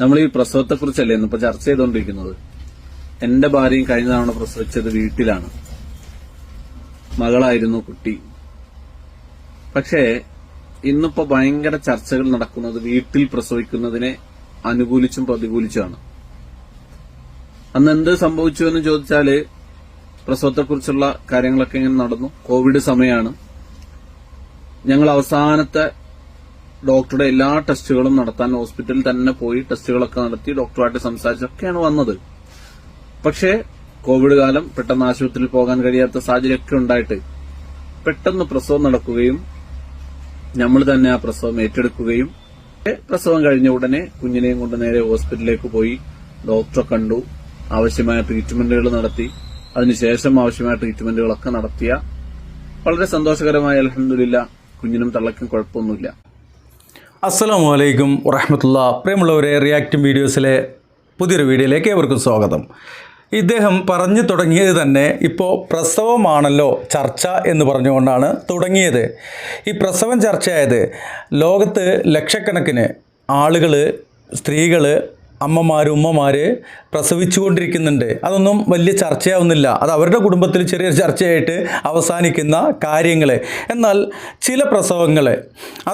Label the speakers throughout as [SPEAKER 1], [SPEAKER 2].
[SPEAKER 1] നമ്മൾ ഈ പ്രസവത്തെക്കുറിച്ചല്ലേ ഇന്നിപ്പോ ചർച്ച ചെയ്തുകൊണ്ടിരിക്കുന്നത് എന്റെ ഭാര്യയും കഴിഞ്ഞ തവണ പ്രസവിച്ചത് വീട്ടിലാണ്. മകളായിരുന്നു കുട്ടി. പക്ഷേ ഇന്നിപ്പോ ഭയങ്കര ചർച്ചകൾ നടക്കുന്നത് വീട്ടിൽ പ്രസവിക്കുന്നതിനെ അനുകൂലിച്ചും പ്രതികൂലിച്ചുമാണ്. അന്ന് എന്ത് സംഭവിച്ചു എന്ന് ചോദിച്ചാൽ പ്രസവത്തെക്കുറിച്ചുള്ള കാര്യങ്ങളൊക്കെ ഇങ്ങനെ നടന്നു. കോവിഡ് സമയമാണ് ഞങ്ങൾ അവസാനത്തെ ഡോക്ടറുടെ എല്ലാ ടെസ്റ്റുകളും നടത്താൻ ഹോസ്പിറ്റലിൽ തന്നെ പോയി ടെസ്റ്റുകളൊക്കെ നടത്തി ഡോക്ടറുമായിട്ട് സംസാരിച്ചൊക്കെയാണ് വന്നത്. പക്ഷേ കോവിഡ് കാലം പെട്ടെന്ന് ആശുപത്രിയിൽ പോകാൻ കഴിയാത്ത സാഹചര്യമൊക്കെ ഉണ്ടായിട്ട് പെട്ടെന്ന് പ്രസവം നടക്കുകയും നമ്മൾ തന്നെ ആ പ്രസവം ഏറ്റെടുക്കുകയും പ്രസവം കഴിഞ്ഞ ഉടനെ കുഞ്ഞിനെയും കൊണ്ട് നേരെ ഹോസ്പിറ്റലിലേക്ക് പോയി ഡോക്ടറെ കണ്ടു ആവശ്യമായ ട്രീറ്റ്മെന്റുകൾ നടത്തി. അതിനുശേഷം ആവശ്യമായ ട്രീറ്റ്മെന്റുകളൊക്കെ നടത്തിയ വളരെ സന്തോഷകരമായ അലഹമില്ല കുഞ്ഞിനും തള്ളയ്ക്കും കുഴപ്പമൊന്നുമില്ല.
[SPEAKER 2] അസ്സലാമു അലൈക്കും വറഹമത്തുള്ള. പ്രിയമുള്ളവരെ റിയാക്റ്റും വീഡിയോസിലെ പുതിയൊരു വീഡിയോയിലേക്ക് ഏവർക്കും സ്വാഗതം. ഇദ്ദേഹം പറഞ്ഞു തുടങ്ങിയത് തന്നെ ഇപ്പോൾ പ്രസവമാണല്ലോ ചർച്ച എന്ന് പറഞ്ഞുകൊണ്ടാണ് തുടങ്ങിയത്. ഈ പ്രസവം ചർച്ചയായത് ലോകത്ത് ലക്ഷക്കണക്കിന് ആളുകൾ സ്ത്രീകൾ അമ്മമാർ ഉമ്മമാർ പ്രസവിച്ചുകൊണ്ടിരിക്കുന്നുണ്ട്. അതൊന്നും വലിയ ചർച്ചയാവുന്നില്ല. അത് അവരുടെ കുടുംബത്തിൽ ചെറിയൊരു ചർച്ചയായിട്ട് അവസാനിക്കുന്ന കാര്യങ്ങൾ എന്നാൽ ചില പ്രസവങ്ങൾ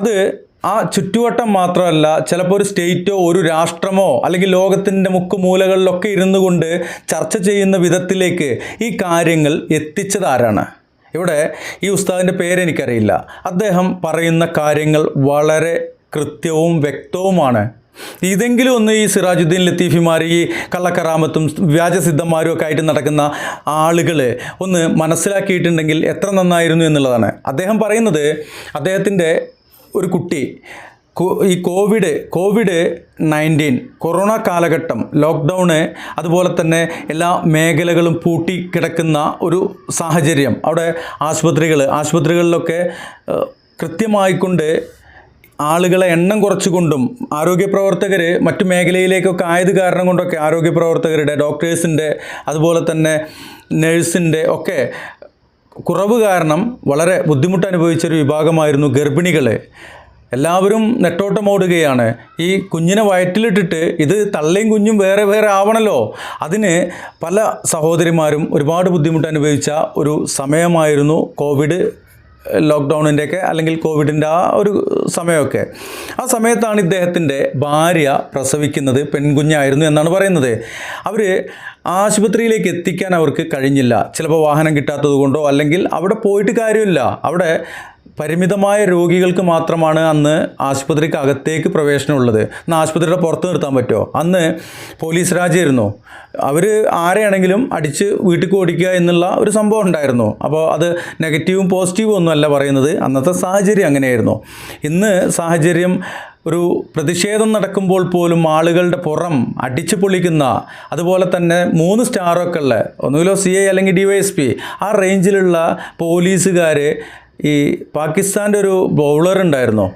[SPEAKER 2] അത് ആ ചുറ്റുവട്ടം മാത്രമല്ല ചിലപ്പോൾ ഒരു സ്റ്റേറ്റോ ഒരു രാഷ്ട്രമോ അല്ലെങ്കിൽ ലോകത്തിന്റെ മുക്കുമൂലകളിലൊക്കെ ഇരുന്നു കൊണ്ട് ചർച്ച ചെയ്യുന്ന വിധത്തിലേക്ക് ഈ കാര്യങ്ങൾ എത്തിച്ചതാരാണ് ഇവിടെ ഈ ഉസ്താദിന്റെ പേരെനിക്കറിയില്ല അദ്ദേഹം പറയുന്ന കാര്യങ്ങൾ വളരെ കൃത്യവും വ്യക്തവുമാണ്. ഇതെങ്കിലും ഒന്ന് ഈ സിറാജുദ്ദീൻ ലത്തീഫിമാർ ഈ കള്ളക്കറാമത്തും വ്യാജസിദ്ധന്മാരും ഒക്കെ ആയിട്ട് നടക്കുന്ന ആളുകൾ ഒന്ന് മനസ്സിലാക്കിയിട്ടുണ്ടെങ്കിൽ എത്ര നന്നായിരുന്നു എന്നുള്ളതാണ്. അദ്ദേഹം പറയുന്നത് അദ്ദേഹത്തിന്റെ ഒരു കുട്ടി ഈ കോവിഡ് കോവിഡ് നയന്റീൻ കൊറോണ കാലഘട്ടം ലോക്ക്ഡൗണ് അതുപോലെ തന്നെ എല്ലാ മേഖലകളും പൂട്ടി കിടക്കുന്ന ഒരു സാഹചര്യം. അവിടെ ആശുപത്രികൾ ആശുപത്രികളിലൊക്കെ കൃത്യമായിക്കൊണ്ട് ആളുകളെ എണ്ണം കുറച്ചുകൊണ്ടും ആരോഗ്യ പ്രവർത്തകർ മറ്റു മേഖലയിലേക്കൊക്കെ ആയത് കാരണം കൊണ്ടൊക്കെ ആരോഗ്യ പ്രവർത്തകരുടെ ഡോക്ടേഴ്സിന്റെ അതുപോലെ തന്നെ നഴ്സിന്റെ ഒക്കെ കുറവ് കാരണം വളരെ ബുദ്ധിമുട്ട് അനുഭവിച്ചൊരു വിഭാഗമായിരുന്നു ഗർഭിണികളെ. എല്ലാവരും നെട്ടോട്ടമോടുകയാണ് ഈ കുഞ്ഞിനെ വയറ്റിലിട്ടിട്ട് ഇത് തള്ളയും കുഞ്ഞും വേറെ വേറെ ആവണല്ലോ. അതിന് പല സഹോദരിമാരും ഒരുപാട് ബുദ്ധിമുട്ട് അനുഭവിച്ച ഒരു സമയമായിരുന്നു കോവിഡ് ലോക്ക്ഡൗണിന്റെയൊക്കെ അല്ലെങ്കിൽ കോവിഡിന്റെ ആ ഒരു സമയമൊക്കെ. ആ സമയത്താണ് ഇദ്ദേഹത്തിന്റെ ഭാര്യ പ്രസവിക്കുന്നത്. പെൺകുഞ്ഞായിരുന്നു എന്നാണ് പറയുന്നത്. അവർ ആശുപത്രിയിലേക്ക് എത്തിക്കാൻ അവർക്ക് കഴിഞ്ഞില്ല. ചിലപ്പോൾ വാഹനം കിട്ടാത്തത് കൊണ്ടോ അല്ലെങ്കിൽ അവിടെ പോയിട്ട് കാര്യമില്ല. അവിടെ പരിമിതമായ രോഗികൾക്ക് മാത്രമാണ് അന്ന് ആശുപത്രിക്ക് അകത്തേക്ക് പ്രവേശനമുള്ളത് എന്നാൽ ആശുപത്രിയുടെ പുറത്ത് നിർത്താൻ പറ്റുമോ? അന്ന് പോലീസ് രാജ്യമായിരുന്നു അവർ ആരെയാണെങ്കിലും അടിച്ച് വീട്ടിൽ ഓടിക്കുക എന്നുള്ള ഒരു സംഭവം ഉണ്ടായിരുന്നു. അപ്പോൾ അത് നെഗറ്റീവും പോസിറ്റീവും ഒന്നുമല്ല പറയുന്നത്. അന്നത്തെ സാഹചര്യം അങ്ങനെയായിരുന്നു. ഇന്ന് സാഹചര്യം ഒരു പ്രതിഷേധം നടക്കുമ്പോൾ പോലും ആളുകളുടെ പുറം അടിച്ചു പൊളിക്കുന്ന അതുപോലെ തന്നെ മൂന്ന് സ്റ്റാറൊക്കെ ഉള്ള ഒന്നുകിലോ സി ഐ അല്ലെങ്കിൽ ഡി വൈ എസ് പി ആ റേഞ്ചിലുള്ള പോലീസുകാർ ഈ പാകിസ്ഥാന്റെ ഒരു ബൗളർ ഉണ്ടായിരുന്നു?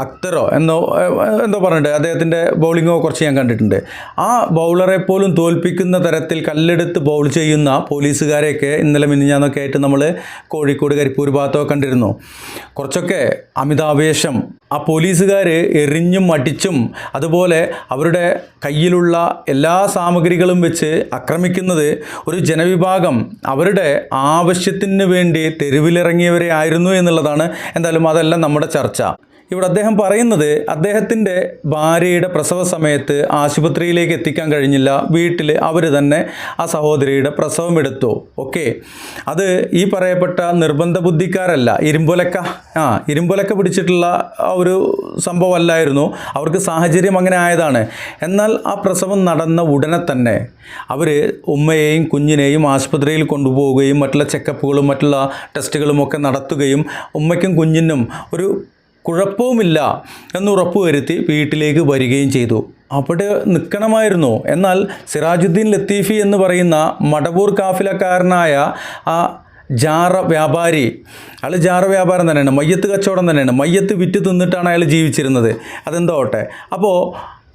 [SPEAKER 2] അക്തറോ എന്നോ എന്തോ പറഞ്ഞിട്ട് അദ്ദേഹത്തിന്റെ ബൗളിങ്ങോ കുറച്ച് ഞാൻ കണ്ടിട്ടുണ്ട്. ആ ബൗളറെ പോലും തോൽപ്പിക്കുന്ന തരത്തിൽ കല്ലെടുത്ത് ബൗൾ ചെയ്യുന്ന പോലീസുകാരെയൊക്കെ ഇന്നലെ മിനിഞ്ഞാന്നൊക്കെ ആയിട്ട് നമ്മൾ കോഴിക്കോട് കരിപ്പൂർ ഭാഗത്തൊക്കെ കണ്ടിരുന്നു. കുറച്ചൊക്കെ അമിതാവേശം. ആ പോലീസുകാർ എറിഞ്ഞും മടിച്ചും അതുപോലെ അവരുടെ കയ്യിലുള്ള എല്ലാ സാമഗ്രികളും വെച്ച് ആക്രമിക്കുന്നത് ഒരു ജനവിഭാഗം അവരുടെ ആവശ്യത്തിന് വേണ്ടി തെരുവിലിറങ്ങിയവരെ ആയിരുന്നു എന്നുള്ളതാണ്. എന്തായാലും അതെല്ലാം നമ്മുടെ ചർച്ച. ഇവിടെ അദ്ദേഹം പറയുന്നത് അദ്ദേഹത്തിന്റെ ഭാര്യയുടെ പ്രസവ സമയത്ത് ആശുപത്രിയിലേക്ക് എത്തിക്കാൻ കഴിഞ്ഞില്ല. വീട്ടിൽ അവർ തന്നെ ആ സഹോദരിയുടെ പ്രസവം എടുത്തു. ഓക്കെ. അത് ഈ പറയപ്പെട്ട നിർബന്ധ ബുദ്ധിക്കാരല്ല. ഇരുമ്പൊലക്ക. ആ ഇരുമ്പൊലക്ക പിടിച്ചിട്ടുള്ള ഒരു സംഭവമല്ലായിരുന്നു. അവർക്ക് സാഹചര്യം അങ്ങനെ ആയതാണ്. എന്നാൽ ആ പ്രസവം നടന്ന ഉടനെ തന്നെ അവർ ഉമ്മയെയും കുഞ്ഞിനെയും ആശുപത്രിയിൽ കൊണ്ടുപോവുകയും മറ്റുള്ള ചെക്കപ്പുകളും മറ്റുള്ള ടെസ്റ്റുകളും ഒക്കെ നടത്തുകയും ഉമ്മയ്ക്കും കുഞ്ഞിനും ഒരു കുഴപ്പവുമില്ല എന്നുറപ്പ് ഉറപ്പുവരുത്തി വീട്ടിലേക്ക് വരികയും ചെയ്തു. അവിടെ നിൽക്കണമായിരുന്നു. എന്നാൽ സിറാജുദ്ദീൻ ലത്തീഫി എന്ന് പറയുന്ന മടവൂർ കാഫിലക്കാരനായ ആ ജാറ വ്യാപാരി അയാൾ ജാറ വ്യാപാരം തന്നെയാണ് മയ്യത്ത് കച്ചവടം തന്നെയാണ്. മയ്യത്ത് വിറ്റ് തിന്നിട്ടാണ് അയാൾ ജീവിച്ചിരുന്നത്. അതെന്തോ അപ്പോൾ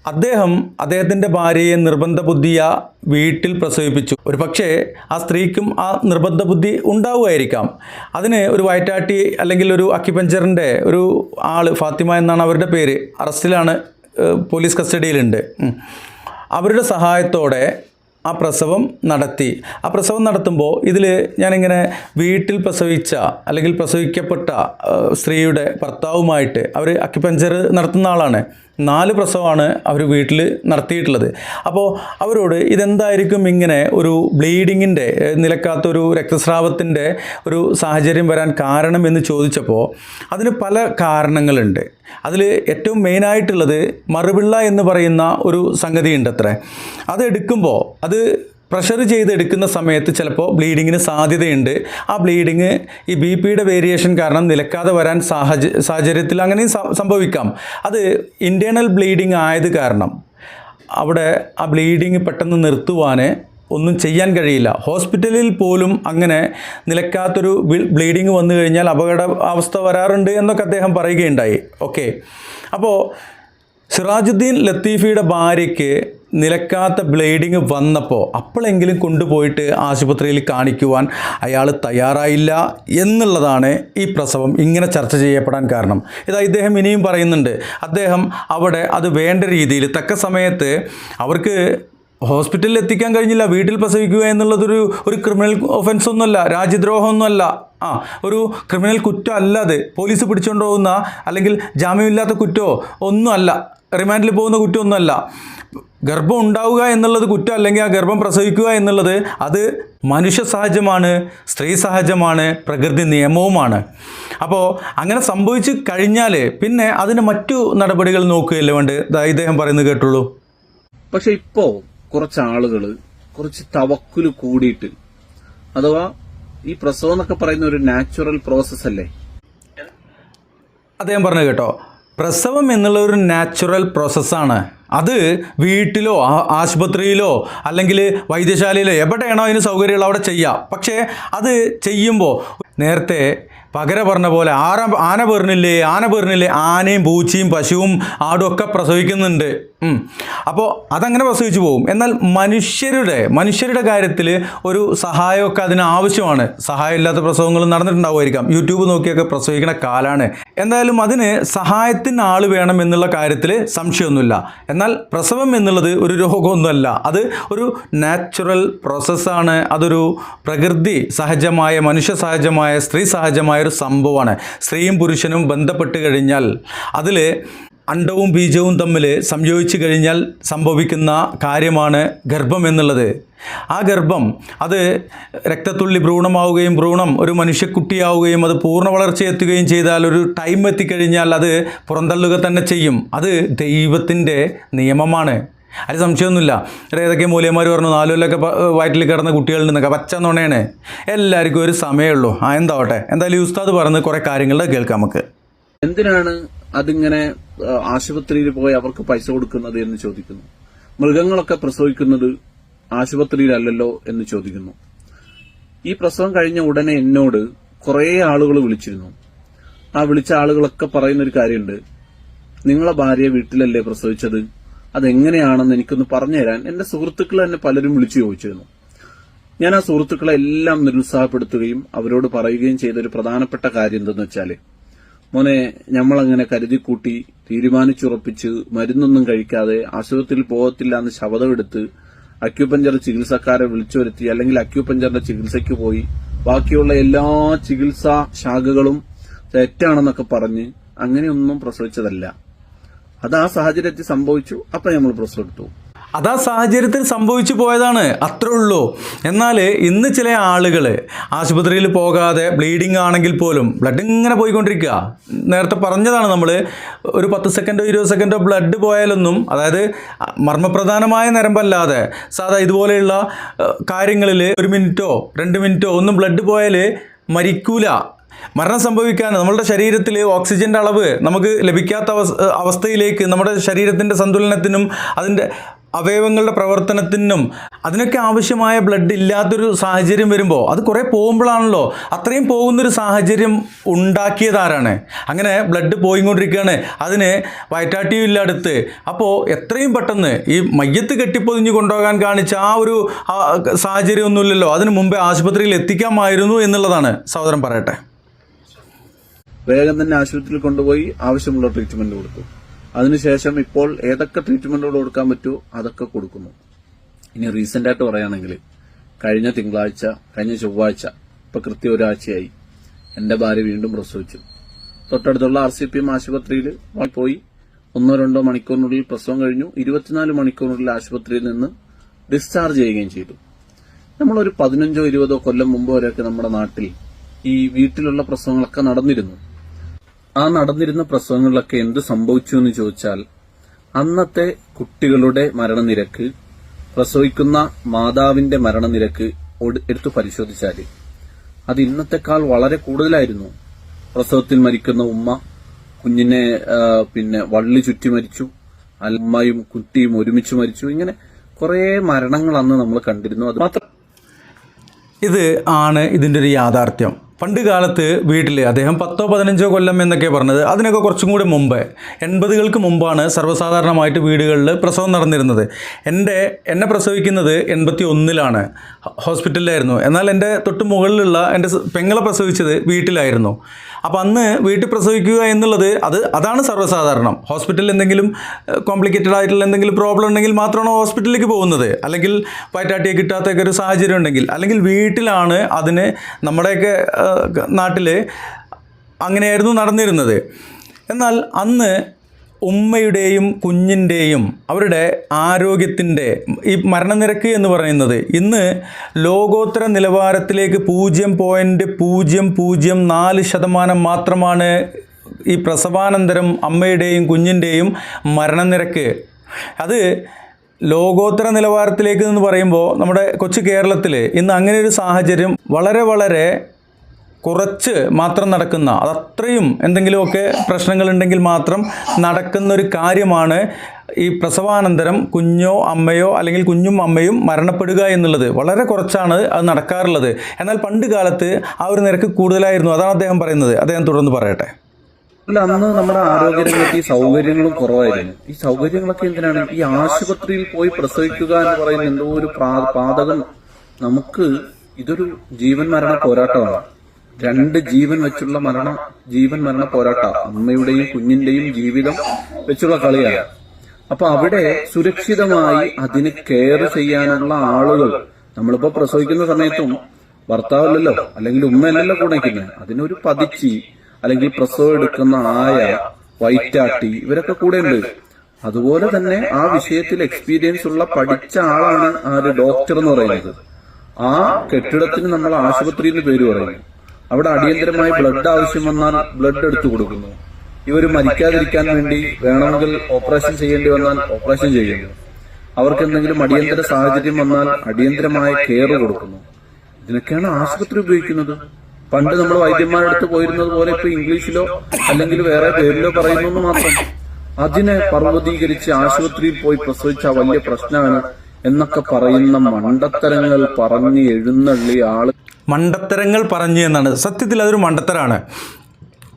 [SPEAKER 2] അദ്ദേഹം അദ്ദേഹത്തിന്റെ ഭാര്യയെ നിർബന്ധ ബുദ്ധിയ വീട്ടിൽ പ്രസവിപ്പിച്ചു. ഒരു പക്ഷേ ആ സ്ത്രീക്കും ആ നിർബന്ധ ബുദ്ധി ഉണ്ടാവുമായിരിക്കാം. അതിന് ഒരു വയറ്റാട്ടി അല്ലെങ്കിൽ ഒരു അക്കിപ്പഞ്ചറിന്റെ ഒരു ആൾ ഫാത്തിമ എന്നാണ് അവരുടെ പേര്. അറസ്റ്റിലാണ് പോലീസ് കസ്റ്റഡിയിലുണ്ട്. അവരുടെ സഹായത്തോടെ ആ പ്രസവം നടത്തി. ആ പ്രസവം നടത്തുമ്പോൾ ഇതിൽ ഞാനിങ്ങനെ വീട്ടിൽ പ്രസവിച്ച അല്ലെങ്കിൽ പ്രസവിക്കപ്പെട്ട സ്ത്രീയുടെ ഭർത്താവുമായിട്ട് അവർ അക്കിപഞ്ചർ നടത്തുന്ന ആളാണ്. നാല് പ്രസവമാണ് അവർ വീട്ടിൽ നടത്തിയിട്ടുള്ളത്. അപ്പോൾ അവരോട് ഇതെന്തായിരിക്കും ഇങ്ങനെ ഒരു ബ്ലീഡിങ്ങിന്റെ നിലക്കാത്തൊരു രക്തസ്രാവത്തിന്റെ ഒരു സാഹചര്യം വരാൻ കാരണം എന്ന് ചോദിച്ചപ്പോൾ അതിന് പല കാരണങ്ങളുണ്ട്. അതിൽ ഏറ്റവും മെയിനായിട്ടുള്ളത് മറുപിള്ള എന്ന് പറയുന്ന ഒരു സംഗതിയുണ്ട് അത്രേ അത് എടുക്കുമ്പോൾ അത് പ്രഷർ ചെയ്തെടുക്കുന്ന സമയത്ത് ചിലപ്പോൾ ബ്ലീഡിങ്ങിന് സാധ്യതയുണ്ട്. ആ ബ്ലീഡിങ് ഈ ബി പിയുടെ വേരിയേഷൻ കാരണം നിലക്കാതെ വരാൻ സാഹച സാഹചര്യത്തിൽ അങ്ങനെയും സംഭവിക്കാം. അത് ഇന്റേർണൽ ബ്ലീഡിങ് ആയത് കാരണം അവിടെ ആ ബ്ലീഡിങ് പെട്ടെന്ന് നിർത്തുവാൻ ഒന്നും ചെയ്യാൻ കഴിയില്ല. ഹോസ്പിറ്റലിൽ പോലും അങ്ങനെ നിലക്കാത്തൊരു ബ്ലീഡിങ് വന്നു കഴിഞ്ഞാൽ അപകട അവസ്ഥ വരാറുണ്ട് എന്നൊക്കെ അദ്ദേഹം പറയുകയുണ്ടായി. ഓക്കെ അപ്പോൾ സിറാജുദ്ദീൻ ലത്തീഫിയുടെ ഭാര്യയ്ക്ക് നിലക്കാത്ത ബ്ലീഡിങ് വന്നപ്പോൾ അപ്പോഴെങ്കിലും കൊണ്ടുപോയിട്ട് ആശുപത്രിയിൽ കാണിക്കുവാൻ അയാൾ തയ്യാറായില്ല എന്നുള്ളതാണ് ഈ പ്രസവം ഇങ്ങനെ ചർച്ച ചെയ്യപ്പെടാൻ കാരണം. ഇതാ ഇദ്ദേഹം ഇനിയും പറയുന്നുണ്ട് അദ്ദേഹം അവിടെ അത് വേണ്ട രീതിയിൽ തക്ക സമയത്ത് അവർക്ക് ഹോസ്പിറ്റലിൽ എത്തിക്കാൻ കഴിഞ്ഞില്ല വീട്ടിൽ പ്രസവിക്കുക എന്നുള്ളതൊരു ഒരു ക്രിമിനൽ ഒഫൻസ് ഒന്നുമല്ല രാജ്യദ്രോഹമൊന്നുമല്ല. ആ ഒരു ക്രിമിനൽ കുറ്റം അല്ലാതെ പോലീസ് പിടിച്ചുകൊണ്ടുപോകുന്ന അല്ലെങ്കിൽ ജാമ്യമില്ലാത്ത കുറ്റമോ ഒന്നുമല്ല. റിമാൻഡിൽ പോകുന്ന കുറ്റമൊന്നുമല്ല. ഗർഭം ഉണ്ടാവുക എന്നുള്ളത് കുറ്റം അല്ലെങ്കിൽ ആ ഗർഭം പ്രസവിക്കുക എന്നുള്ളത് അത് മനുഷ്യ സഹജമാണ് സ്ത്രീ സഹജമാണ് പ്രകൃതി നിയമവുമാണ്. അപ്പോൾ അങ്ങനെ സംഭവിച്ച് കഴിഞ്ഞാൽ പിന്നെ അതിന് മറ്റു നടപടികൾ നോക്കുകയല്ലേ വേണ്ട ഇദ്ദേഹം പറയുന്നത് കേട്ടുള്ളൂ.
[SPEAKER 1] പക്ഷെ ഇപ്പോൾ കുറച്ച് ആളുകൾ കുറച്ച് തവക്കുൽ കൂടിയിട്ട് അഥവാ ഈ പ്രസവം എന്നൊക്കെ പറയുന്ന ഒരു നാച്ചുറൽ പ്രോസസ്സ് അല്ലേ?
[SPEAKER 2] അദ്ദേഹം പറഞ്ഞു കേട്ടോ. പ്രസവം എന്നുള്ള ഒരു നാച്ചുറൽ പ്രോസസ്സാണ് അത് വീട്ടിലോ ആശുപത്രിയിലോ അല്ലെങ്കിൽ വൈദ്യശാലയിലോ എവിടെയാണോ അതിന് സൗകര്യമുള്ള അവിടെ ചെയ്യാം. പക്ഷേ അത് ചെയ്യുമ്പോൾ നേരത്തെ പകര പറഞ്ഞ പോലെ ആന ആന പേറിനില്ലേ ആന പേറിനില്ലേ ആനയും പൂച്ചയും പശുവും ആടും ഒക്കെ പ്രസവിക്കുന്നുണ്ട്. അപ്പോൾ അതങ്ങനെ പ്രസവിച്ചു പോകും. എന്നാൽ മനുഷ്യരുടെ മനുഷ്യരുടെ കാര്യത്തിൽ ഒരു സഹായമൊക്കെ അതിന് ആവശ്യമാണ്. സഹായമില്ലാത്ത പ്രസവങ്ങൾ നടന്നിട്ടുണ്ടാവുമായിരിക്കാം. യൂട്യൂബ് നോക്കിയൊക്കെ പ്രസവിക്കുന്ന കാലാണ്. എന്തായാലും അതിന് സഹായത്തിന് ആൾ വേണം എന്നുള്ള കാര്യത്തിൽ സംശയമൊന്നുമില്ല. എന്നാൽ പ്രസവം എന്നുള്ളത് ഒരു രോഗമൊന്നുമല്ല. അത് ഒരു നാച്ചുറൽ പ്രോസസ്സാണ് അതൊരു പ്രകൃതി സഹജമായ മനുഷ്യ സഹജമായ സ്ത്രീ സഹജമായ ഒരു സംഭവമാണ്. സ്ത്രീയും പുരുഷനും ബന്ധപ്പെട്ട് കഴിഞ്ഞാൽ അതിൽ അണ്ടവും ബീജവും തമ്മിൽ സംയോജിച്ച് കഴിഞ്ഞാൽ സംഭവിക്കുന്ന കാര്യമാണ് ഗർഭം എന്നുള്ളത്. ആ ഗർഭം അത് രക്തത്തുള്ളി ഭ്രൂണമാവുകയും ഭ്രൂണം ഒരു മനുഷ്യക്കുട്ടിയാവുകയും അത് പൂർണ വളർച്ചയെത്തുകയും ചെയ്താൽ ഒരു ടൈം എത്തിക്കഴിഞ്ഞാൽ അത് പുറന്തള്ളുക തന്നെ ചെയ്യും. അത് ദൈവത്തിന്റെ നിയമമാണ്. അതിൽ സംശയമൊന്നുമില്ല. ഇവിടെ ഏതൊക്കെ മൂല്യന്മാർ പറഞ്ഞു നാലുകൊല്ലൊക്കെ പ- വയറ്റിൽ കിടന്ന നിന്നൊക്കെ പച്ച നുണയാണ്. എല്ലാവർക്കും ഒരു സമയമുള്ളൂ. ആ എന്താവട്ടെ. എന്തായാലും ഉസ്താദ് പറഞ്ഞ് കുറേ കാര്യങ്ങളുടെ കേൾക്കാം നമുക്ക്.
[SPEAKER 1] എന്തിനാണ് അതിങ്ങനെ ആശുപത്രിയിൽ പോയി അവർക്ക് പൈസ കൊടുക്കുന്നത് എന്ന് ചോദിക്കുന്നു? മൃഗങ്ങളൊക്കെ പ്രസവിക്കുന്നത് ആശുപത്രിയിലല്ലല്ലോ എന്ന് ചോദിക്കുന്നു. ഈ പ്രസവം കഴിഞ്ഞ ഉടനെ എന്നോട് കുറെ ആളുകൾ വിളിച്ചിരുന്നു. ആ വിളിച്ച ആളുകളൊക്കെ പറയുന്ന ഒരു കാര്യമുണ്ട്. നിങ്ങളെ ഭാര്യ വീട്ടിലല്ലേ പ്രസവിച്ചത്? അതെങ്ങനെയാണെന്ന് എനിക്കൊന്ന് പറഞ്ഞുതരാൻ എന്റെ സുഹൃത്തുക്കൾ തന്നെ പലരും വിളിച്ചു ചോദിച്ചിരുന്നു. ഞാൻ ആ സുഹൃത്തുക്കളെ എല്ലാം നിരുത്സാഹപ്പെടുത്തുകയും അവരോട് പറയുകയും ചെയ്ത ഒരു പ്രധാനപ്പെട്ട കാര്യം എന്തെന്ന് വെച്ചാൽ മോനെ ഞമ്മളങ്ങനെ കരുതിക്കൂട്ടി തീരുമാനിച്ചുറപ്പിച്ച് മരുന്നൊന്നും കഴിക്കാതെ ആശുപത്രിയിൽ പോകത്തില്ല എന്ന് ശപഥമെടുത്ത് അക്യൂപഞ്ചർ ചികിത്സക്കാരെ വിളിച്ചു വരുത്തി അല്ലെങ്കിൽ അക്യുപഞ്ചറിന്റെ ചികിത്സയ്ക്ക് പോയി ബാക്കിയുള്ള എല്ലാ ചികിത്സാ ശാഖകളും തെറ്റാണെന്നൊക്കെ പറഞ്ഞ് അങ്ങനെയൊന്നും പ്രസവിച്ചതല്ല. അത് ആ സാഹചര്യത്തിൽ സംഭവിച്ചു അപ്പൊ നമ്മൾ പ്രശ്നം എടുത്തു.
[SPEAKER 2] അത് ആ സാഹചര്യത്തിൽ സംഭവിച്ചു പോയതാണ് അത്രേ ഉള്ളൂ. എന്നാൽ ഇന്ന് ചില ആളുകൾ ആശുപത്രിയിൽ പോകാതെ ബ്ലീഡിങ് ആണെങ്കിൽ പോലും ബ്ലഡ് ഇങ്ങനെ പോയിക്കൊണ്ടിരിക്കുക. നേരത്തെ പറഞ്ഞതാണ് നമ്മൾ ഒരു പത്ത് സെക്കൻഡോ ഇരുപത് സെക്കൻഡോ ബ്ലഡ് പോയാലൊന്നും അതായത് മർമ്മപ്രധാനമായ നരമ്പല്ലാതെ സാധാ ഇതുപോലെയുള്ള കാര്യങ്ങളിൽ ഒരു മിനിറ്റോ രണ്ട് മിനിറ്റോ ഒന്നും ബ്ലഡ് പോയാൽ മരിക്കൂല. മരണം സംഭവിക്കാൻ നമ്മളുടെ ശരീരത്തിൽ ഓക്സിജന്റെ അളവ് നമുക്ക് ലഭിക്കാത്ത അവസ്ഥയിലേക്ക് നമ്മുടെ ശരീരത്തിന്റെ സന്തുലനത്തിനും അതിന്റെ അവയവങ്ങളുടെ പ്രവർത്തനത്തിനും അതിനൊക്കെ ആവശ്യമായ ബ്ലഡ് ഇല്ലാത്തൊരു സാഹചര്യം വരുമ്പോൾ അത് കുറേ പോകുമ്പോഴാണല്ലോ അത്രയും പോകുന്നൊരു സാഹചര്യം ഉണ്ടാക്കിയതാരാണ് അങ്ങനെ ബ്ലഡ് പോയിക്കൊണ്ടിരിക്കുകയാണ്. അതിന് വയറ്റാട്ടിയും ഇല്ല അടുത്ത് അപ്പോൾ എത്രയും പെട്ടെന്ന് ഈ മയ്യത്ത് കെട്ടിപ്പൊതിഞ്ഞ് കൊണ്ടുപോകാൻ കാണിച്ച ആ ഒരു സാഹചര്യമൊന്നുമില്ലല്ലോ. അതിന് മുമ്പേ ആശുപത്രിയിൽ എത്തിക്കാമായിരുന്നു എന്നുള്ളതാണ് സഹോദരൻ പറയട്ടെ.
[SPEAKER 1] വേഗം തന്നെ ആശുപത്രിയിൽ കൊണ്ടുപോയി ആവശ്യമുള്ള ട്രീറ്റ്മെന്റ് കൊടുത്തു. അതിനുശേഷം ഇപ്പോൾ ഏതൊക്കെ ട്രീറ്റ്മെന്റുകൾ കൊടുക്കാൻ പറ്റുമോ അതൊക്കെ കൊടുക്കുന്നു. ഇനി റീസെന്റ് ആയിട്ട് പറയുകയാണെങ്കിൽ കഴിഞ്ഞ തിങ്കളാഴ്ച കഴിഞ്ഞ ചൊവ്വാഴ്ച ഇപ്പൊ കൃത്യം ഒരാഴ്ചയായി എന്റെ ഭാര്യ വീണ്ടും പ്രസവിച്ചു. തൊട്ടടുത്തുള്ള ആർ സി പി എം ആശുപത്രിയിൽ പോയി. ഒന്നോ രണ്ടോ മണിക്കൂറിനുള്ളിൽ പ്രസവം കഴിഞ്ഞു. ഇരുപത്തിനാല് മണിക്കൂറിനുള്ളിൽ ആശുപത്രിയിൽ നിന്ന് ഡിസ്ചാർജ് ചെയ്യുകയും ചെയ്തു. നമ്മളൊരു പതിനഞ്ചോ ഇരുപതോ കൊല്ലം മുമ്പ് വരെയൊക്കെ നമ്മുടെ നാട്ടിൽ ഈ വീട്ടിലുള്ള പ്രസവങ്ങളൊക്കെ നടന്നിരുന്നു. ആ നടന്നിരുന്ന പ്രസവങ്ങളിലൊക്കെ എന്ത് സംഭവിച്ചു എന്ന് ചോദിച്ചാൽ അന്നത്തെ കുട്ടികളുടെ മരണനിരക്ക് പ്രസവിക്കുന്ന മാതാവിന്റെ മരണനിരക്ക് എടുത്തു പരിശോധിച്ചാൽ അത് ഇന്നത്തെക്കാൾ വളരെ കൂടുതലായിരുന്നു. പ്രസവത്തിൽ മരിക്കുന്ന ഉമ്മ കുഞ്ഞിനെ പിന്നെ വള്ളി ചുറ്റി മരിച്ചു അമ്മയും കുട്ടിയും ഒരുമിച്ച് മരിച്ചു ഇങ്ങനെ കുറേ മരണങ്ങൾ അന്ന് നമ്മൾ കണ്ടിരുന്നു. അത് മാത്രം
[SPEAKER 2] ഇത് ആണ് ഇതിന്റെ ഒരു യാഥാർത്ഥ്യം. പണ്ട് കാലത്ത് വീട്ടിൽ അദ്ദേഹം പത്തോ പതിനഞ്ചോ കൊല്ലം എന്നൊക്കെ പറഞ്ഞത് അതിനൊക്കെ കുറച്ചും കൂടി മുമ്പ്. എൺപതുകൾക്ക് മുമ്പാണ് സർവസാധാരണമായിട്ട് വീടുകളിൽ പ്രസവം നടന്നിരുന്നത്. എന്റെ എന്നെ പ്രസവിക്കുന്നത് എൺപത്തി ഒന്നിലാണ് ഹോസ്പിറ്റലിലായിരുന്നു. എന്നാൽ എന്റെ തൊട്ട് മുകളിലുള്ള എന്റെ പെങ്ങളെ പ്രസവിച്ചത് വീട്ടിലായിരുന്നു. അപ്പോൾ അന്ന് വീട്ടിൽ പ്രസവിക്കുക എന്നുള്ളത് അത് അതാണ് സർവസാധാരണം. ഹോസ്പിറ്റലിൽ എന്തെങ്കിലും കോംപ്ലിക്കേറ്റഡ് ആയിട്ടുള്ള എന്തെങ്കിലും പ്രോബ്ലം ഉണ്ടെങ്കിൽ മാത്രമാണ് ഹോസ്പിറ്റലിലേക്ക് പോകുന്നത്? അല്ലെങ്കിൽ പയറ്റാട്ടിയെ കിട്ടാത്തൊക്കെ ഒരു സാഹചര്യം ഉണ്ടെങ്കിൽ. അല്ലെങ്കിൽ വീട്ടിലാണ് അതിന് നമ്മുടെയൊക്കെ നാട്ടിൽ അങ്ങനെയായിരുന്നു നടന്നിരുന്നത്. എന്നാൽ അന്ന് ഉമ്മയുടെയും കുഞ്ഞിന്റെയും അവരുടെ ആരോഗ്യത്തിന്റെ ഈ മരണനിരക്ക് എന്ന് പറയുന്നത് ഇന്ന് ലോകോത്തര നിലവാരത്തിലേക്ക് പൂജ്യം പോയിന്റ് പൂജ്യം പൂജ്യം നാല് ശതമാനം മാത്രമാണ് ഈ പ്രസവാനന്തരം അമ്മയുടെയും കുഞ്ഞിന്റെയും മരണനിരക്ക്. അത് ലോകോത്തര നിലവാരത്തിലേക്ക് എന്ന് പറയുമ്പോൾ നമ്മുടെ കൊച്ചു കേരളത്തിൽ ഇന്ന് അങ്ങനെ ഒരു സാഹചര്യം വളരെ വളരെ കുറച്ച് മാത്രം നടക്കുന്ന അതത്രയും എന്തെങ്കിലുമൊക്കെ പ്രശ്നങ്ങളുണ്ടെങ്കിൽ മാത്രം നടക്കുന്നൊരു കാര്യമാണ് ഈ പ്രസവാനന്തരം കുഞ്ഞോ അമ്മയോ അല്ലെങ്കിൽ കുഞ്ഞും അമ്മയും മരണപ്പെടുക എന്നുള്ളത്. വളരെ കുറച്ചാണ് അത് നടക്കാറുള്ളത്. എന്നാൽ പണ്ട് കാലത്ത് ആ ഒരു നിരക്ക് കൂടുതലായിരുന്നു. അതാണ് അദ്ദേഹം പറയുന്നത്. അദ്ദേഹം തുടർന്ന് പറയട്ടെ.
[SPEAKER 1] അല്ല അന്ന് നമ്മുടെ ആരോഗ്യരംഗത്ത് ഈ സൗകര്യങ്ങളും കുറവായിരുന്നു. ഈ സൗകര്യങ്ങളൊക്കെ എന്തിനാണ്? ഈ ആശുപത്രിയിൽ പോയി പ്രസവിക്കുക എന്ന് പറയുന്ന എന്തോ ഒരു പാതകം നമുക്ക് ഇതൊരു ജീവൻ മരണ പോരാട്ടമാണ്. രണ്ട് ജീവൻ വെച്ചുള്ള മരണ ജീവൻ മരണ പോരാട്ട അമ്മയുടെയും കുഞ്ഞിന്റെയും ജീവിതം വെച്ചുള്ള കളിയാണ്. അപ്പൊ അവിടെ സുരക്ഷിതമായി അതിന് കെയർ ചെയ്യാനുള്ള ആളുകൾ നമ്മളിപ്പോ പ്രസവിക്കുന്ന സമയത്തും ഭർത്താവല്ലല്ലോ അല്ലെങ്കിൽ ഉമ്മയല്ലല്ലോ കൂടെ നിൽക്കുന്നത് അതിനൊരു പതിച്ചി അല്ലെങ്കിൽ പ്രസവം എടുക്കുന്ന ആയ വൈറ്റാട്ടി ഇവരൊക്കെ കൂടെ ഉണ്ട് അതുപോലെ തന്നെ ആ വിഷയത്തിൽ എക്സ്പീരിയൻസ് ഉള്ള പഠിച്ച ആളാണ് ആ ഒരു ഡോക്ടർ എന്ന് പറയുന്നത്. ആ കെട്ടിടത്തിന് നമ്മൾ ആശുപത്രി എന്ന് പേര് പറയുന്നു. അവിടെ അടിയന്തരമായി ബ്ലഡ് ആവശ്യം വന്നാൽ ബ്ലഡ് എടുത്തു കൊടുക്കുന്നു. ഇവർ മരിക്കാതിരിക്കാൻ വേണ്ടി വേണമെങ്കിൽ ഓപ്പറേഷൻ ചെയ്യേണ്ടി വന്നാൽ ഓപ്പറേഷൻ ചെയ്യുന്നു. അവർക്ക് എന്തെങ്കിലും അടിയന്തര സാഹചര്യം വന്നാൽ അടിയന്തരമായ കെയർ കൊടുക്കുന്നു. ഇതിനൊക്കെയാണ് ആശുപത്രി ഉപയോഗിക്കുന്നത്. പണ്ട് നമ്മൾ വൈദ്യന്മാരുടെ അടുത്ത് പോയിരുന്നത് പോലെ ഇപ്പൊ ഇംഗ്ലീഷിലോ അല്ലെങ്കിൽ വേറെ പേരിലോ പറയുന്നു മാത്രം. അതിനെ പർവതീകരിച്ച് ആശുപത്രിയിൽ പോയി പ്രസവിച്ച വലിയ പ്രശ്നമാണ് എന്നൊക്കെ പറയുന്ന മണ്ടത്തരങ്ങൾ പറഞ്ഞ് എഴുന്നള്ളി ആൾ.
[SPEAKER 2] മണ്ടത്തരങ്ങൾ പറഞ്ഞു എന്നാണ്. സത്യത്തിൽ അതൊരു മണ്ടത്തരാണ്.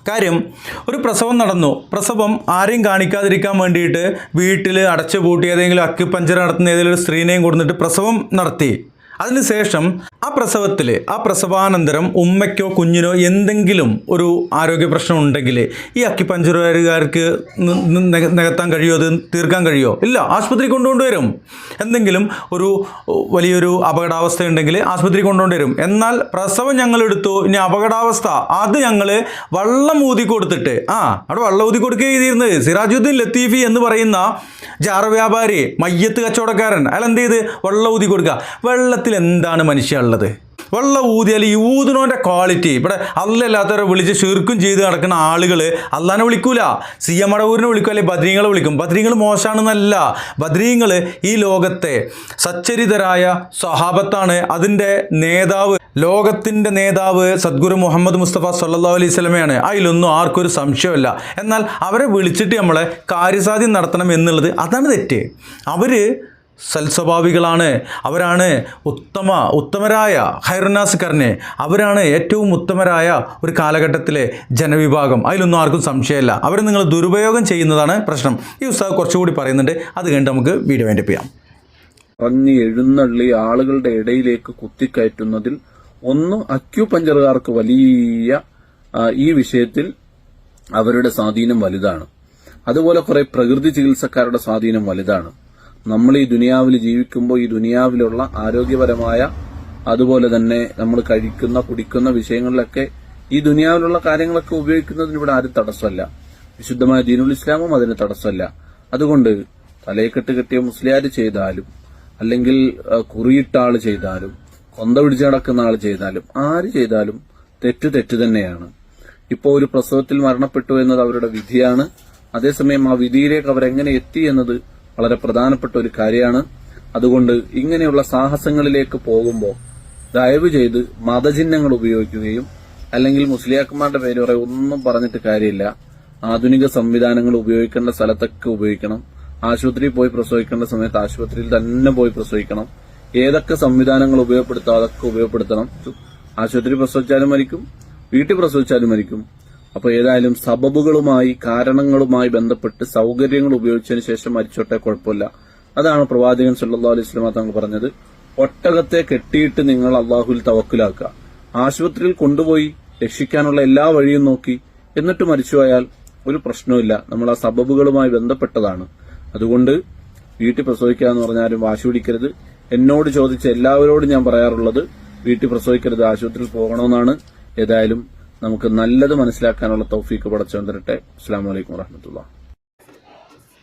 [SPEAKER 2] കാര്യം ഒരു പ്രസവം നടന്നു. പ്രസവം ആരെയും കാണിക്കാതിരിക്കാൻ വേണ്ടിയിട്ട് വീട്ടിൽ അടച്ചു പൂട്ടി ഏതെങ്കിലും അക്യുപഞ്ചർ നടത്തുന്ന ഏതെങ്കിലും ഒരു സ്ത്രീനെയും കൊടുത്തിട്ട് പ്രസവം നടത്തി. അതിനുശേഷം ആ പ്രസവത്തിൽ ആ പ്രസവാനന്തരം ഉമ്മയ്ക്കോ കുഞ്ഞിനോ എന്തെങ്കിലും ഒരു ആരോഗ്യ പ്രശ്നം ഉണ്ടെങ്കിൽ ഈ നിക- നികത്താൻ കഴിയുമോ അത് തീർക്കാൻ കഴിയുമോ ഇല്ല ആശുപത്രി കൊണ്ടുകൊണ്ടുവരും എന്തെങ്കിലും ഒരു വലിയൊരു അപകടാവസ്ഥ ഉണ്ടെങ്കിൽ ആശുപത്രി കൊണ്ടുകൊണ്ടുവരും എന്നാൽ പ്രസവം ഞങ്ങൾ എടുത്തു ഇനി അപകടാവസ്ഥ. അത് ഞങ്ങൾ വള്ളം ഊതി കൊടുത്തിട്ട് ആ അവിടെ വള്ളം ഊതി കൊടുക്കുക ചെയ്തിരുന്നത്. സിറാജുദ്ദീൻ ലത്തീഫി എന്ന് പറയുന്ന ജാറ വ്യാപാരി മയ്യത്ത് കച്ചവടക്കാരൻ അയാൾ എന്ത് ചെയ്ത്? വള്ളം ഊതി കൊടുക്കുക. വെള്ളത്തിൽ എന്താണ് മനുഷ്യ ഉള്ളത്. വെള്ളം ഊതിയാൽ ഈ ഊതിനോന്റെ ക്വാളിറ്റി ഇവിടെ അല്ലല്ലാത്തവരെ വിളിച്ച് ശീർക്കും ചെയ്ത് നടക്കുന്ന ആളുകൾ അല്ലാനെ വിളിക്കൂല. സി എം അടവൂരിനെ വിളിക്കും അല്ലെങ്കിൽ ബദ്രീങ്ങളെ വിളിക്കും. ബദ്രീങ്ങൾ മോശമാണെന്നല്ല ബദ്രീങ്ങൾ ഈ ലോകത്തെ സച്ചരിതരായ സ്വഹാബത്താണ്. അതിന്റെ നേതാവ് ലോകത്തിന്റെ നേതാവ് സദ്ഗുരു മുഹമ്മദ് മുസ്തഫ സല്ലാ അലൈഹി സ്വലമയാണ് അതിലൊന്നും ആർക്കൊരു സംശയമല്ല എന്നാൽ അവരെ വിളിച്ചിട്ട് നമ്മളെ കാര്യസാധ്യം നടത്തണം എന്നുള്ളത് അതാണ് തെറ്റ്. അവർ സൽസ്വഭാവികളാണ്. അവരാണ് ഉത്തമ ഉത്തമരായ ഹൈറനാസുകാരനെ അവരാണ് ഏറ്റവും ഉത്തമരായ ഒരു കാലഘട്ടത്തിലെ ജനവിഭാഗം. അതിലൊന്നും ആർക്കും സംശയമില്ല. അവരെ നിങ്ങൾ ദുരുപയോഗം ചെയ്യുന്നതാണ് പ്രശ്നം. ഈ ഉത്സാഹം കുറച്ചുകൂടി പറയുന്നുണ്ട്. അത് കഴിഞ്ഞ് നമുക്ക് വീഡിയോ വേണ്ടി ചെയ്യാം.
[SPEAKER 1] പറഞ്ഞ് എഴുന്നള്ളി ആളുകളുടെ ഇടയിലേക്ക് കുത്തിക്കയറ്റുന്നതിൽ ഒന്ന് അക്യുപഞ്ചറുകാർക്ക് വലിയ ഈ വിഷയത്തിൽ അവരുടെ സ്വാധീനം വലുതാണ്. അതുപോലെ കുറെ പ്രകൃതി ചികിത്സക്കാരുടെ സ്വാധീനം വലുതാണ്. നമ്മൾ ഈ ദുനിയാവിൽ ജീവിക്കുമ്പോൾ ഈ ദുനിയാവിലുള്ള ആരോഗ്യപരമായ അതുപോലെ തന്നെ നമ്മൾ കഴിക്കുന്ന കുടിക്കുന്ന വിഷയങ്ങളിലൊക്കെ ഈ ദുനിയാവിലുള്ള കാര്യങ്ങളൊക്കെ ഉപയോഗിക്കുന്നതിന് ഇവിടെ ആരും തടസ്സമല്ല. വിശുദ്ധമായ ദീനുൽ ഇസ്ലാമും അതിന് തടസ്സമല്ല. അതുകൊണ്ട് തലയെക്കെട്ട് കെട്ടിയ മുസ്ലിയാർ ചെയ്താലും അല്ലെങ്കിൽ കുറിയിട്ട ആൾ ചെയ്താലും കൊന്ത പിടിച്ച് നടക്കുന്ന ആൾ ചെയ്താലും ആര് ചെയ്താലും തെറ്റ് തെറ്റ് തന്നെയാണ്. ഇപ്പോൾ ഒരു പ്രസവത്തിൽ മരണപ്പെട്ടു എന്നത് അവരുടെ വിധിയാണ്. അതേസമയം ആ വിധിയിലേക്ക് അവരെങ്ങനെ എത്തി എന്നത് വളരെ പ്രധാനപ്പെട്ട ഒരു കാര്യമാണ്. അതുകൊണ്ട് ഇങ്ങനെയുള്ള സാഹസങ്ങളിലേക്ക് പോകുമ്പോൾ ദയവ് ചെയ്ത് മതചിഹ്നങ്ങൾ ഉപയോഗിക്കുകയും അല്ലെങ്കിൽ മുസ്ലിയാക്കന്മാരുടെ പേര് വരെ ഒന്നും പറഞ്ഞിട്ട് കാര്യമില്ല. ആധുനിക സംവിധാനങ്ങൾ ഉപയോഗിക്കേണ്ട സ്ഥലത്തൊക്കെ ഉപയോഗിക്കണം. ആശുപത്രിയിൽ പോയി പ്രസവിക്കേണ്ട സമയത്ത് ആശുപത്രിയിൽ തന്നെ പോയി പ്രസവിക്കണം. ഏതൊക്കെ സംവിധാനങ്ങൾ ഉപയോഗപ്പെടുത്താം അതൊക്കെ ഉപയോഗപ്പെടുത്തണം. ആശുപത്രി പ്രസവിച്ചാലും മരിക്കും വീട്ടിൽ പ്രസവിച്ചാലും മരിക്കും. അപ്പൊ ഏതായാലും സബബുകളുമായി കാരണങ്ങളുമായി ബന്ധപ്പെട്ട് സൗകര്യങ്ങൾ ഉപയോഗിച്ചതിന് ശേഷം മരിച്ചോട്ടെ കുഴപ്പമില്ല. അതാണ് പ്രവാചകൻ സല്ലാ അലൈഹി സ്വലാ തങ്ങൾ പറഞ്ഞത്. ഒട്ടകത്തെ കെട്ടിയിട്ട് നിങ്ങൾ അള്ളാഹുൽ തവക്കിലാക്കുക. ആശുപത്രിയിൽ കൊണ്ടുപോയി രക്ഷിക്കാനുള്ള എല്ലാ വഴിയും നോക്കി. എന്നിട്ട് മരിച്ചുപോയാൽ ഒരു പ്രശ്നവുമില്ല. നമ്മൾ ആ സബബുകളുമായി ബന്ധപ്പെട്ടതാണ്. അതുകൊണ്ട് വീട്ടിൽ പ്രസവിക്കുക എന്ന് പറഞ്ഞാലും വാശി പിടിക്കരുത്. എന്നോട് ചോദിച്ച എല്ലാവരോടും ഞാൻ പറയാറുള്ളത് വീട്ടിൽ പ്രസവിക്കരുത് ആശുപത്രിയിൽ പോകണമെന്നാണ്. ഏതായാലും നമുക്ക് നല്ലത് മനസ്സിലാക്കാനുള്ള തൗഫീക്ക് പടച്ചവൻ തരട്ടെ. അസ്സാം വലൈക്കും വറഹമത്തുള്ള.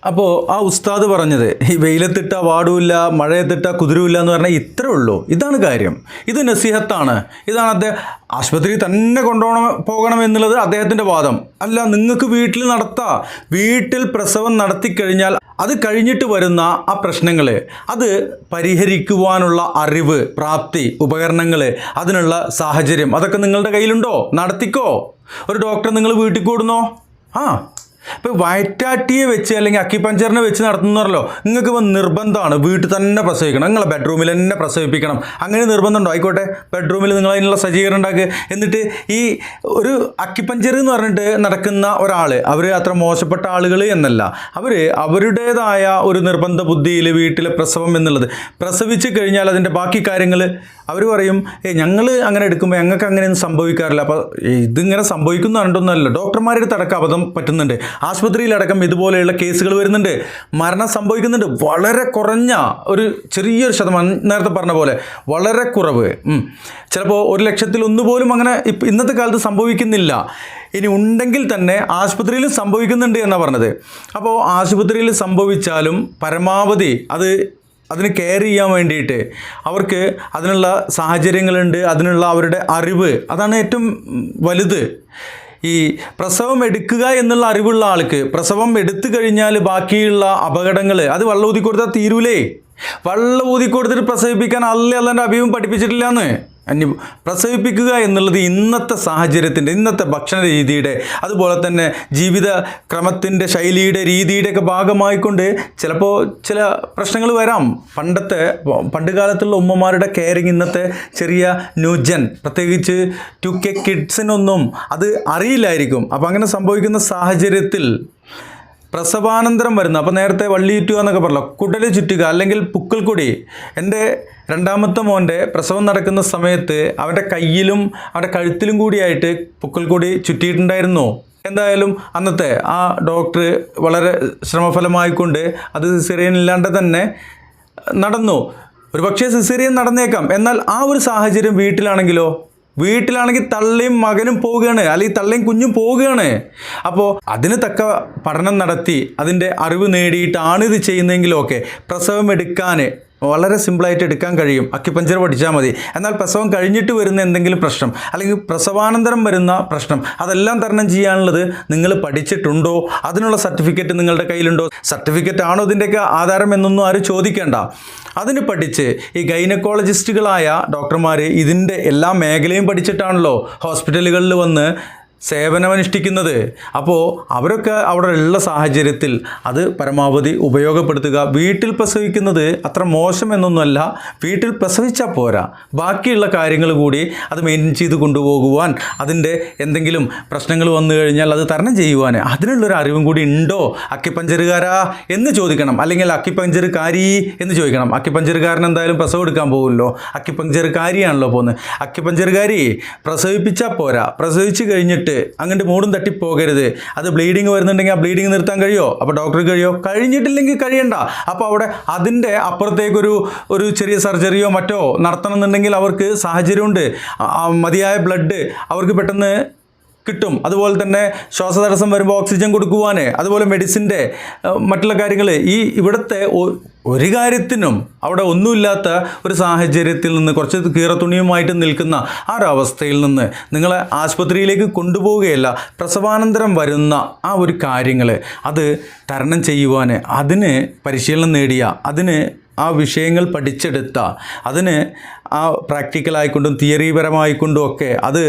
[SPEAKER 2] അപ്പോൾ ആ ഉസ്താദ് പറഞ്ഞത് ഈ വെയിലത്തിട്ട വാടുമില്ല മഴയത്തിട്ട കുതിരവില്ല എന്ന് പറഞ്ഞാൽ ഇത്രേ ഉള്ളൂ. ഇതാണ് കാര്യം. ഇത് നസീഹത്താണ്. ഇതാണ് അദ്ദേഹം ആശുപത്രിയിൽ തന്നെ കൊണ്ടുപോകണം പോകണം എന്നുള്ളത് അദ്ദേഹത്തിന്റെ വാദം. അല്ല നിങ്ങൾക്ക് വീട്ടിൽ നടത്താം. വീട്ടിൽ പ്രസവം നടത്തിക്കഴിഞ്ഞാൽ അത് കഴിഞ്ഞിട്ട് വരുന്ന ആ പ്രശ്നങ്ങൾ അത് പരിഹരിക്കുവാനുള്ള അറിവ് പ്രാപ്തി ഉപകരണങ്ങൾ അതിനുള്ള സാഹചര്യം അതൊക്കെ നിങ്ങളുടെ കയ്യിലുണ്ടോ? നടത്തിക്കോ. ഒരു ഡോക്ടർ നിങ്ങൾ വീട്ടിൽ കൂടുന്നോ? ആ. ഇപ്പോൾ വയറ്റാട്ടിയെ വെച്ച് അല്ലെങ്കിൽ അക്കിപ്പഞ്ചറിനെ വെച്ച് നടത്തുന്നവരല്ലോ നിങ്ങൾക്ക് ഇപ്പം നിർബന്ധമാണ് വീട്ടിൽ തന്നെ പ്രസവിക്കണം നിങ്ങളെ ബെഡ്റൂമിൽ തന്നെ പ്രസവിപ്പിക്കണം. അങ്ങനെ നിർബന്ധമുണ്ടോ? ആയിക്കോട്ടെ ബെഡ്റൂമിൽ നിങ്ങൾ അതിനുള്ള സജ്ജീകരണം ഉണ്ടാക്കുക എന്നിട്ട് ഈ ഒരു അക്കിപ്പഞ്ചർ എന്ന് പറഞ്ഞിട്ട് നടക്കുന്ന ഒരാൾ അവർ അത്ര മോശപ്പെട്ട ആളുകൾ എന്നല്ല. അവർ അവരുടേതായ ഒരു നിർബന്ധ ബുദ്ധിയിൽ വീട്ടിലെ പ്രസവം എന്നുള്ളത്. പ്രസവിച്ച് കഴിഞ്ഞാൽ അതിന്റെ ബാക്കി കാര്യങ്ങൾ അവർ പറയും ഏ ഞങ്ങൾ അങ്ങനെ എടുക്കുമ്പോൾ ഞങ്ങൾക്ക് അങ്ങനെയൊന്നും സംഭവിക്കാറില്ല. അപ്പോൾ ഇതിങ്ങനെ സംഭവിക്കുന്ന കണ്ടൊന്നുമല്ല ഡോക്ടർമാരുടെ തടക്കം അബദ്ധം പറ്റുന്നുണ്ട്. ആശുപത്രിയിലടക്കം ഇതുപോലെയുള്ള കേസുകൾ വരുന്നുണ്ട്. മരണം സംഭവിക്കുന്നുണ്ട്. വളരെ കുറഞ്ഞ ഒരു ചെറിയൊരു ശതമാനം നേരത്തെ പറഞ്ഞ പോലെ വളരെ കുറവ്. ചിലപ്പോൾ ഒരു ലക്ഷത്തിൽ ഒന്ന് പോലും അങ്ങനെ ഇന്നത്തെ കാലത്ത് സംഭവിക്കുന്നില്ല. ഇനി ഉണ്ടെങ്കിൽ തന്നെ ആശുപത്രിയിൽ സംഭവിക്കുന്നുണ്ട് എന്നാണ് പറഞ്ഞത്. അപ്പോൾ ആശുപത്രിയിൽ സംഭവിച്ചാലും പരമാവധി അത് അതിന് കെയർ ചെയ്യാൻ വേണ്ടിയിട്ട് അവർക്ക് അതിനുള്ള സാഹചര്യങ്ങളുണ്ട് അതിനുള്ള അവരുടെ അറിവ് അതാണ് ഏറ്റവും വലുത്. ഈ പ്രസവം എടുക്കുക എന്നുള്ള അറിവുള്ള ആൾക്ക് പ്രസവം എടുത്തു കഴിഞ്ഞാൽ ബാക്കിയുള്ള അപകടങ്ങൾ അത് വെള്ളം ഊതി കൊടുത്താൽ തീരൂലേ? വെള്ളം ഊതി കൊടുത്തിട്ട് പ്രസവിപ്പിക്കാൻ അല്ലേ അല്ലാണ്ട് അഭിയും പഠിപ്പിച്ചിട്ടില്ല എന്ന് അന്യ പ്രസവിപ്പിക്കുക എന്നുള്ളത് ഇന്നത്തെ സാഹചര്യത്തിന്റെ ഇന്നത്തെ ഭക്ഷണ രീതിയുടെ അതുപോലെ തന്നെ ജീവിത ക്രമത്തിന്റെ ശൈലിയുടെ രീതിയുടെയൊക്കെ ഭാഗമായിക്കൊണ്ട് ചിലപ്പോൾ ചില പ്രശ്നങ്ങൾ വരാം. പണ്ടത്തെ പണ്ട് കാലത്തുള്ള ഉമ്മമാരുടെ കെയറിങ് ഇന്നത്തെ ചെറിയ ന്യൂജൻ പ്രത്യേകിച്ച് ടു കെ കിഡ്സിനൊന്നും അത് അറിയില്ലായിരിക്കും. അപ്പോൾ അങ്ങനെ സംഭവിക്കുന്ന സാഹചര്യത്തിൽ പ്രസവാനന്തരം വരുന്ന. അപ്പോൾ നേരത്തെ വള്ളി ചുറ്റുക എന്നൊക്കെ പറഞ്ഞല്ലോ. കുടൽ ചുറ്റുക അല്ലെങ്കിൽ പുക്കൽക്കൊടി എന്റെ രണ്ടാമത്തെ മോന്റെ പ്രസവം നടക്കുന്ന സമയത്ത് അവന്റെ കയ്യിലും അവന്റെ കഴുത്തിലും കൂടിയായിട്ട് കൂടി ചുറ്റിയിട്ടുണ്ടായിരുന്നു. എന്തായാലും അന്നത്തെ ആ ഡോക്ടർ വളരെ ശ്രമഫലമായിക്കൊണ്ട് അത് സിസേറിയൻ ഇല്ലാണ്ട് തന്നെ നടന്നു. ഒരു പക്ഷേ സിസേറിയൻ നടന്നേക്കാം. എന്നാൽ ആ ഒരു സാഹചര്യം വീട്ടിലാണെങ്കിലോ? വീട്ടിലാണെങ്കിൽ തള്ളയും മകനും പോവുകയാണ്. അല്ലെങ്കിൽ തള്ളയും കുഞ്ഞും പോവുകയാണ്. അപ്പോൾ അതിന് തക്ക പഠനം നടത്തി അതിന്റെ അറിവ് നേടിയിട്ടാണ് ഇത് ചെയ്യുന്നതെങ്കിലും ഒക്കെ പ്രസവം എടുക്കാൻ വളരെ സിമ്പിളായിട്ട് എടുക്കാൻ കഴിയും. അക്കിപ്പഞ്ചർ പഠിച്ചാൽ മതി. എന്നാൽ പ്രസവം കഴിഞ്ഞിട്ട് വരുന്ന എന്തെങ്കിലും പ്രശ്നം അല്ലെങ്കിൽ പ്രസവാനന്തരം വരുന്ന പ്രശ്നം അതെല്ലാം തരണം ചെയ്യാനുള്ളത് നിങ്ങൾ പഠിച്ചിട്ടുണ്ടോ? അതിനുള്ള സർട്ടിഫിക്കറ്റ് നിങ്ങളുടെ കയ്യിലുണ്ടോ? സർട്ടിഫിക്കറ്റ് ആണോ ഇതിന്റെയൊക്കെ ആധാരം എന്നൊന്നും ആരും ചോദിക്കേണ്ട. അതിന് പഠിച്ച് ഈ ഗൈനക്കോളജിസ്റ്റുകളായ ഡോക്ടർമാർ ഇതിന്റെ എല്ലാ മേഖലയും പഠിച്ചിട്ടാണല്ലോ. ഹോസ്പിറ്റലുകളിൽ വന്ന് സേവനമനുഷ്ഠിക്കുന്നത്. അപ്പോൾ അവരൊക്കെ അവിടെ ഉള്ള സാഹചര്യത്തിൽ അത് പരമാവധി ഉപയോഗപ്പെടുത്തുക. വീട്ടിൽ പ്രസവിക്കുന്നത് അത്ര മോശം എന്നൊന്നുമല്ല വീട്ടിൽ പ്രസവിച്ചാൽ പോരാ. ബാക്കിയുള്ള കാര്യങ്ങൾ കൂടി അത് മെയിന്റെയിൻ ചെയ്ത് കൊണ്ടുപോകുവാൻ അതിന്റെ എന്തെങ്കിലും പ്രശ്നങ്ങൾ വന്നു കഴിഞ്ഞാൽ അത് തരണം ചെയ്യുവാൻ. അതിനുള്ളൊരു അറിവും കൂടി ഉണ്ടോ? അക്കിപ്പഞ്ചറുകാരാ എന്ന് ചോദിക്കണം. അല്ലെങ്കിൽ അക്കിപ്പഞ്ചറുകാരി എന്ന് ചോദിക്കണം. അക്കിപ്പഞ്ചറുകാരൻ എന്തായാലും പ്രസവം എടുക്കാൻ പോകുമല്ലോ. അക്കിപ്പഞ്ചറുകാരിയാണല്ലോ പോകുന്നത്. അക്കിപ്പഞ്ചറുകാരി പ്രസവിപ്പിച്ചാൽ പോരാ. പ്രസവിച്ച് കഴിഞ്ഞിട്ട് കഴിഞ്ഞിട്ട് അങ്ങോട്ട് മൂടും തട്ടി പോകരുത്. അത് ബ്ലീഡിങ് വരുന്നുണ്ടെങ്കിൽ ആ ബ്ലീഡിങ് നിർത്താൻ കഴിയോ? അപ്പോൾ ഡോക്ടർക്ക് കഴിയോ? കഴിഞ്ഞിട്ടില്ലെങ്കിൽ കഴിയണ്ട. അപ്പോൾ അവിടെ അതിന്റെ അപ്പുറത്തേക്കൊരു ഒരു ചെറിയ സർജറിയോ മറ്റോ നടത്തണം എന്നുണ്ടെങ്കിൽ അവർക്ക് സാഹചര്യമുണ്ട്. മതിയായ ബ്ലഡ് അവർക്ക് പെട്ടെന്ന് കിട്ടും. അതുപോലെ തന്നെ ശ്വാസതടസ്സം വരുമ്പോൾ ഓക്സിജൻ കൊടുക്കുവാൻ അതുപോലെ മെഡിസിന്റെ മറ്റുള്ള കാര്യങ്ങൾ ഈ ഇവിടുത്തെ ഒരു കാര്യത്തിനും അവിടെ ഒന്നുമില്ലാത്ത ഒരു സാഹചര്യത്തിൽ നിന്ന് കുറച്ച് കീറത്തുണിയുമായിട്ട് നിൽക്കുന്ന ആ ഒരു അവസ്ഥയിൽ നിന്ന് നിങ്ങളെ ആശുപത്രിയിലേക്ക് കൊണ്ടുപോവുകയല്ല പ്രസവാനന്തരം വരുന്ന ആ ഒരു കാര്യങ്ങൾ അത് തരണം ചെയ്യുവാൻ അതിന് പരിശീലനം നേടിയ അതിന് ആ വിഷയങ്ങൾ പഠിച്ചെടുത്ത അതിന് ആ പ്രാക്ടിക്കലായിക്കൊണ്ടും തിയറിപരമായിക്കൊണ്ടും ഒക്കെ അത്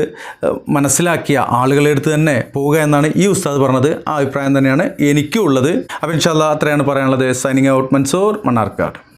[SPEAKER 2] മനസ്സിലാക്കിയ ആളുകളുടെ അടുത്ത് തന്നെ പോവുക എന്നാണ് ഈ ഉസ്താദ് പറഞ്ഞത്. ആ അഭിപ്രായം തന്നെയാണ് എനിക്കും ഉള്ളത്. അപ്പോൾ ഇൻഷാല്ല അത്രയാണ് പറയാനുള്ളത്. Signing out Mansoor Mannarkkad